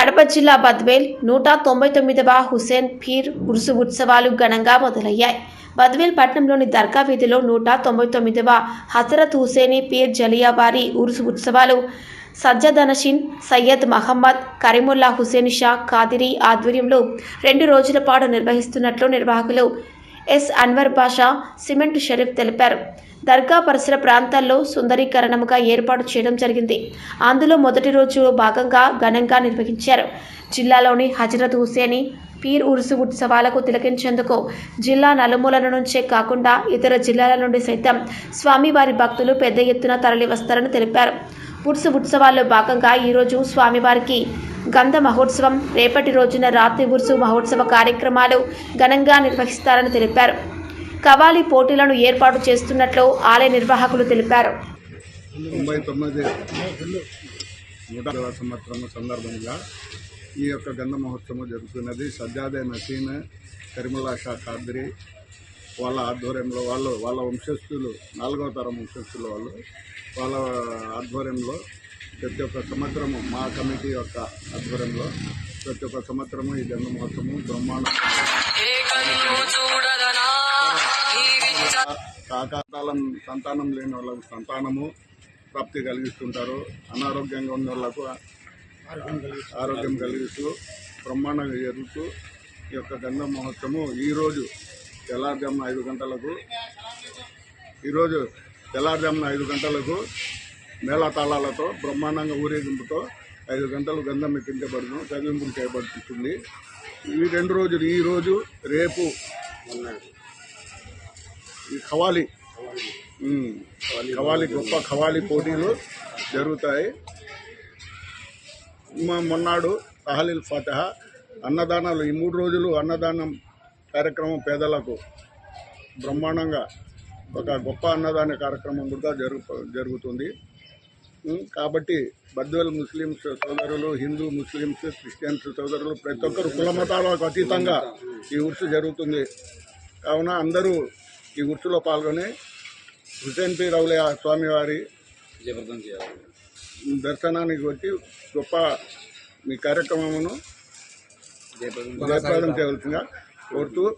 కడప జిల్లా బద్వేల్ నూట తొంభై తొమ్మిదవ హుసేన్ పీర్ ఉరుసు ఉత్సవాలు ఘనంగా మొదలయ్యాయి. బద్వేల్ పట్టణంలోని దర్గా వీధిలో నూట తొంభై తొమ్మిదవ హజరత్ హుసేని పీర్ జలియావారి ఉరుసు ఉత్సవాలు సజ్జదనషిన్ సయ్యద్ మహమ్మద్ కరీముల్లా హుసేన్ షా ఖాదిరి ఆధ్వర్యంలో రెండు రోజుల పాటు నిర్వహిస్తున్నట్లు నిర్వాహకులు ఎస్ అన్వర్ పాషా సిమెంట్ షరీఫ్ తెలిపారు. దర్గా పరిసర ప్రాంతాల్లో సుందరీకరణముగా ఏర్పాటు చేయడం జరిగింది. అందులో మొదటి రోజు భాగంగా ఘనంగా నిర్వహించారు. జిల్లాలోని హజరత్ హుసేని పీర్ ఉరుసు ఉత్సవాలకు తిలకించేందుకు జిల్లా నలుమూలల నుంచే కాకుండా ఇతర జిల్లాల నుండి సైతం స్వామివారి భక్తులు పెద్ద ఎత్తున తరలి వస్తారని తెలిపారు. ఉరుసు ఉత్సవాల్లో భాగంగా ఈరోజు స్వామివారికి గంధ మహోత్సవం రేపటి రోజున రాత్రి గురుసు మహోత్సవ కార్యక్రమాలు ఘనంగా నిర్వహిస్తారని తెలిపారు. కవాలి పోటీలను ఏర్పాటు చేస్తున్నట్లు ఆలయ నిర్వాహకులు తెలిపారు. సంవత్సరం సందర్భంగా ఈ యొక్క గంధ మహోత్సవం జరుగుతున్నది. సజ్జాదే నసీన్ కరిమలా షా ఖాద్రి వాళ్ళ ఆధ్వర్యంలో వాళ్ళు వాళ్ళ వంశస్థులు నాలుగవ తరం వంశస్థులు వాళ్ళు వాళ్ళ ఆధ్వర్యంలో ప్రతి ఒక్క సంవత్సరము మా కమిటీ యొక్క ఆధ్వర్యంలో ప్రతి ఒక్క సంవత్సరము ఈ గంధ బ్రహ్మాండం బ్రహ్మాండ కాకాతాలం సంతానం లేని వాళ్ళకు సంతానము ప్రాప్తి కలిగిస్తుంటారు. అనారోగ్యంగా ఉన్న వాళ్ళకు ఆరోగ్యం కలిగిస్తూ బ్రహ్మాండంగా జరుగుతూ ఈ యొక్క గంధ మహోత్సవం ఈరోజు తెల్లారుజామున ఐదు గంటలకు ఈరోజు తెల్లారుజామున ఐదు గంటలకు మేళతాళాలతో బ్రహ్మాండంగా ఊరేగింపుతో ఐదు గంటలు గంధం ఎక్కించబడును చదివింపులు చేయబడుతుంది. ఈ రెండు రోజులు ఈరోజు రేపు ఈ ఖవాలి ఖవాలి గొప్ప ఖవాలి పోటీలు జరుగుతాయి. మొన్నాడు తహలీల్ ఫతహ అన్నదానాలు ఈ మూడు రోజులు అన్నదానం కార్యక్రమం పేదలకు బ్రహ్మాండంగా ఒక గొప్ప అన్నదాన కార్యక్రమం కూడా జరుగు జరుగుతుంది. కాబట్టి బద్వేల్ ముస్లిమ్స్ సోదరులు హిందూ ముస్లిమ్స్ క్రిస్టియన్స్ సోదరులు ప్రతి ఒక్కరు కుల మతాలకు అతీతంగా ఈ ఉర్సు జరుగుతుంది. కావున అందరూ ఈ ఉర్సులో పాల్గొని హుసేన్ పి రౌలే స్వామివారి దర్శనానికి వచ్చి గొప్ప మీ కార్యక్రమమును జయప్రదం చేయవలసిందిగా por tu.